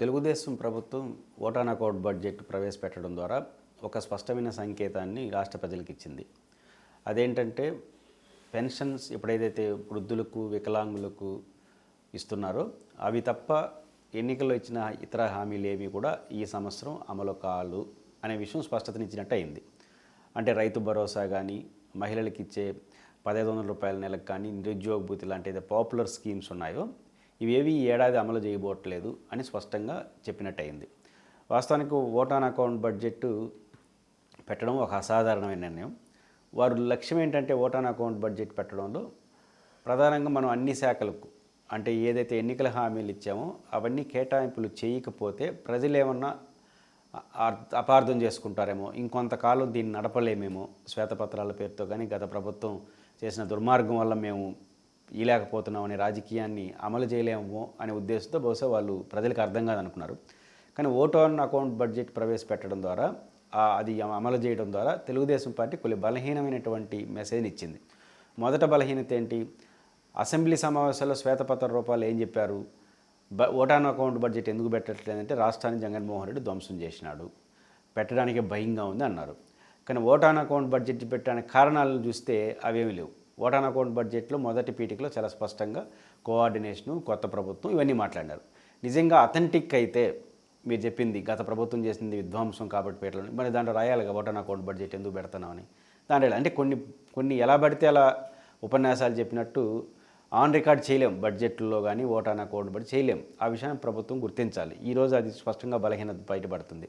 తెలుగుదేశం ప్రభుత్వం vote on account budget ప్రవేశపెట్టడం ద్వారా ఒక స్పష్టమైన సంకేతాన్ని రాష్ట్ర ప్రజలకు ఇచ్చింది అదేంటంటే పెన్షన్స్ ఎప్పుడైతే వృద్ధులకు వికలాంగులకు ఇస్తున్నారో అవి తప్ప ఎన్నికల్లో ఇచ్చిన ఇతర హామీలు ఏవి కూడా ఈ సంవత్సరం అమలు కాలు అనే విషయం స్పష్టతనిచ్చినట్టు అయింది అంటే రైతు భరోసా కానీ మహిళలకు ఇచ్చే పదహైదు వందల రూపాయల నెలకు కానీ నిరుద్యోగ భూతి లాంటి పాపులర్ స్కీమ్స్ ఉన్నాయో ఇవేవి ఈ ఏడాది అమలు చేయబోట్లేదు అని స్పష్టంగా చెప్పినట్టు అయింది వాస్తవానికి ఓటాన్ అకౌంట్ బడ్జెట్ పెట్టడం ఒక అసాధారణమైన నిర్ణయం. వారు లక్ష్యం ఏంటంటే ఓటాన్ అకౌంట్ బడ్జెట్ పెట్టడంలో ప్రధానంగా మనం అన్ని శాఖలకు అంటే ఏదైతే ఎన్నికల హామీలు ఇచ్చామో అవన్నీ కేటాయింపులు చేయకపోతే ప్రజలు ఏమన్నా అపార్థం చేసుకుంటారేమో ఇంకొంతకాలం దీన్ని నడపలేమేమో శ్వేతపత్రాల పేరుతో కానీ గత ప్రభుత్వం చేసిన దుర్మార్గం వల్ల మేము ఇయలేకపోతున్నాం అనే రాజకీయాన్ని అమలు చేయలేమో అనే ఉద్దేశంతో బహుశా వాళ్ళు ప్రజలకు అర్థం కాదనుకున్నారు. కానీ ఓట్ ఆన్ అకౌంట్ బడ్జెట్ ప్రవేశపెట్టడం ద్వారా అది అమలు చేయడం ద్వారా తెలుగుదేశం పార్టీ కొన్ని బలహీనమైనటువంటి మెసేజ్ని ఇచ్చింది. మొదట బలహీనత ఏంటి? అసెంబ్లీ సమావేశాల్లో శ్వేతపత్ర రూపాయలు ఏం చెప్పారు? బ ఓటాన్ అకౌంట్ బడ్జెట్ ఎందుకు పెట్టట్లేదంటే రాష్ట్రాన్ని జగన్మోహన్ రెడ్డి ధ్వంసం చేసినాడు. పెట్టడానికి భయంగా ఉంది అన్నారు. కానీ ఓటాన్ అకౌంట్ బడ్జెట్ పెట్టడానికి కారణాలను చూస్తే అవేమీ లేవు. ఓటాన్ అకౌంట్ బడ్జెట్లో మొదటి పీటికలో చాలా స్పష్టంగా కోఆర్డినేషను కొత్త ప్రభుత్వం ఇవన్నీ మాట్లాడారు నిజంగా అథెంటిక్ అయితే మీరు చెప్పింది గత ప్రభుత్వం చేసింది విధ్వంసం కాబట్టి పెట్టలేదు మరి దాంట్లో రాయాలిగా ఓటాన్ అకౌంట్ బడ్జెట్ ఎందుకు పెడుతున్నామని దాంట్లో అంటే కొన్ని కొన్ని ఎలా పడితే అలా ఉపన్యాసాలు చెప్పినట్టు ఆన్ రికార్డ్ చేయలేం బడ్జెట్లో కానీ ఓటాన్ అకౌంట్ బడ్జెట్ చేయలేం. ఆ విషయాన్ని ప్రభుత్వం గుర్తించాలి. ఈరోజు అది స్పష్టంగా బలహీనత బయటపడుతుంది.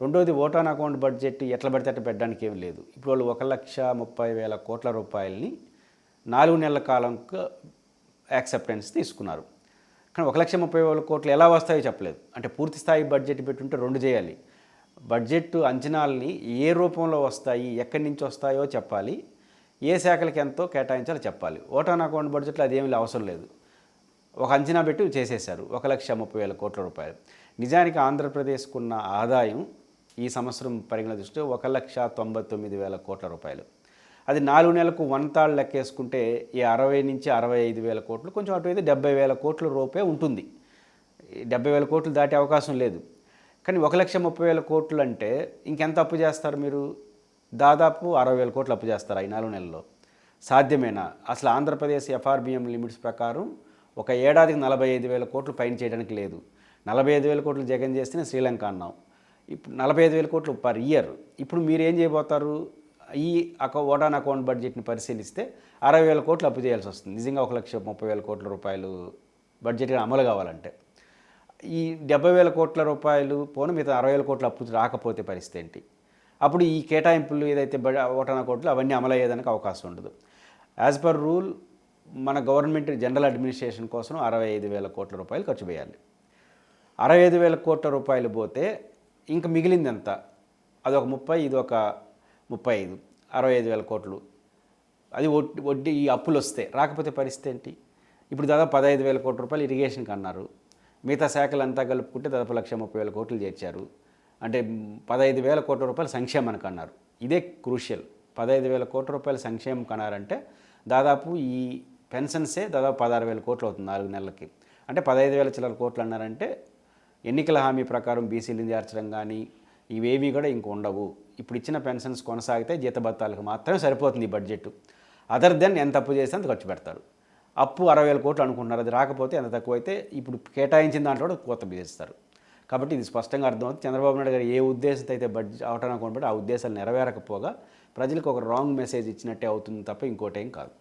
రెండోది ఓటాన్ అకౌంట్ బడ్జెట్ ఎట్లా పడితే అట్లా పెట్టడానికి ఏం లేదు. ఇప్పుడు వాళ్ళు ఒక లక్ష ముప్పై వేల కోట్ల రూపాయలని నాలుగు నెలల కాలంకు యాక్సెప్టెన్స్ తీసుకున్నారు. కానీ ఒక లక్ష ముప్పై వేల కోట్లు ఎలా వస్తాయో చెప్పలేదు. అంటే పూర్తి స్థాయి బడ్జెట్ పెట్టుంటే రెండు చేయాలి. బడ్జెట్ అంచనాలని ఏ రూపంలో వస్తాయి ఎక్కడి నుంచి వస్తాయో చెప్పాలి. ఏ శాఖలకు ఎంతో కేటాయించాలో చెప్పాలి. ఓటాన్ అకౌంట్ బడ్జెట్లో అదేమీ అవసరం లేదు. ఒక అంచనా పెట్టి చేసేశారు. ఒక లక్ష ముప్పై వేల కోట్ల రూపాయలు. నిజానికి ఆంధ్రప్రదేశ్కున్న ఆదాయం ఈ సంవత్సరం పరిగణ దృష్టిలో ఒక లక్ష తొంభై తొమ్మిది వేల కోట్ల రూపాయలు. అది నాలుగు నెలలకు వన్ తాళ్ళు లెక్కేసుకుంటే ఈ అరవై నుంచి అరవై ఐదు వేల కోట్లు కొంచెం అటు అయితే డెబ్బై వేల కోట్ల రూపే ఉంటుంది. డెబ్బై వేల కోట్లు దాటే అవకాశం లేదు. కానీ ఒక లక్ష ముప్పై వేల కోట్లు అంటే ఇంకెంత అప్పు చేస్తారు మీరు? దాదాపు అరవై వేల కోట్లు అప్పు చేస్తారు ఈ నాలుగు నెలల్లో. సాధ్యమేనా? అసలు ఆంధ్రప్రదేశ్ ఎఫ్ఆర్బిఎం లిమిట్స్ ప్రకారం ఒక ఏడాదికి నలభై ఐదు వేల కోట్లు పైన చేయడానికి లేదు. నలభై ఐదు వేల కోట్లు జగన్ చేస్తేనే శ్రీలంక అన్నాం. ఇప్పుడు నలభై ఐదు వేల కోట్లు పర్ ఇయర్. ఇప్పుడు మీరు ఏం చేయబోతారు? ఈ అకౌ ఓటాన్ అకౌంట్ బడ్జెట్ని పరిశీలిస్తే అరవై వేల కోట్లు అప్పు చేయాల్సి వస్తుంది. నిజంగా ఒక లక్ష ముప్పై వేల కోట్ల రూపాయలు బడ్జెట్ అమలు కావాలంటే. ఈ డెబ్బై వేల కోట్ల రూపాయలు పోను మిగతా అరవై వేల కోట్ల అప్పు రాకపోతే పరిస్థితి ఏంటి? అప్పుడు ఈ కేటాయింపులు ఏదైతే బడ ఓటాన కోట్లు అవన్నీ అమలయ్యేదానికి అవకాశం ఉండదు. యాజ్ పర్ రూల్ మన గవర్నమెంట్ జనరల్ అడ్మినిస్ట్రేషన్ కోసం అరవై ఐదు వేల కోట్ల రూపాయలు ఖర్చు చేయాలి అరవై ఐదు వేల కోట్ల రూపాయలు పోతే ఇంకా మిగిలింది ఎంత అదొక ముప్పై ఇది ఒక ముప్పై ఐదు అరవై ఐదు వేల కోట్లు. అది వడ్డీ వడ్డీ ఈ అప్పులు వస్తే రాకపోతే పరిస్థితి ఏంటి? ఇప్పుడు దాదాపు పదహైదు వేల కోట్ల రూపాయలు ఇరిగేషన్కి అన్నారు మిగతా శాఖలు అంతా కలుపుకుంటే దాదాపు లక్ష ముప్పై వేల కోట్లు చేర్చారు. అంటే పదహైదు వేల కోట్ల రూపాయలు సంక్షేమానికి అన్నారు ఇదే క్రూషియల్ పదహైదు వేల కోట్ల రూపాయలు సంక్షేమం కన్నారంటే దాదాపు ఈ పెన్షన్సే దాదాపు పదహారు వేల కోట్లు అవుతుంది నాలుగు నెలలకి. అంటే పదహైదు వేల చిల్లర కోట్లు అన్నారంటే ఎన్నికల హామీ ప్రకారం బీసీలు చేర్చడం కానీ ఇవేవి కూడా ఇంక ఉండవు. ఇప్పుడు ఇచ్చిన పెన్షన్స్ కొనసాగితే జీతభత్తాలకు మాత్రమే సరిపోతుంది ఈ బడ్జెట్ అదర్ దెన్ ఎంత అప్పు చేస్తే అంత ఖర్చు పెడతారు. అప్పు అరవై వేల కోట్లు అనుకుంటున్నారు. అది రాకపోతే ఎంత తక్కువైతే ఇప్పుడు కేటాయించిన దాంట్లో కూడా కొత్త చేస్తారు కాబట్టి ఇది స్పష్టంగా అర్థమవుతుంది. చంద్రబాబు నాయుడు గారు ఏ ఉద్దేశంతో అయితే బడ్జెట్ అవటానికి అనుకుంటే ఆ ఉద్దేశాలు నెరవేరకపోగా ప్రజలకు ఒక రాంగ్ మెసేజ్ ఇచ్చినట్టే అవుతుంది తప్ప ఇంకోటేం కాదు.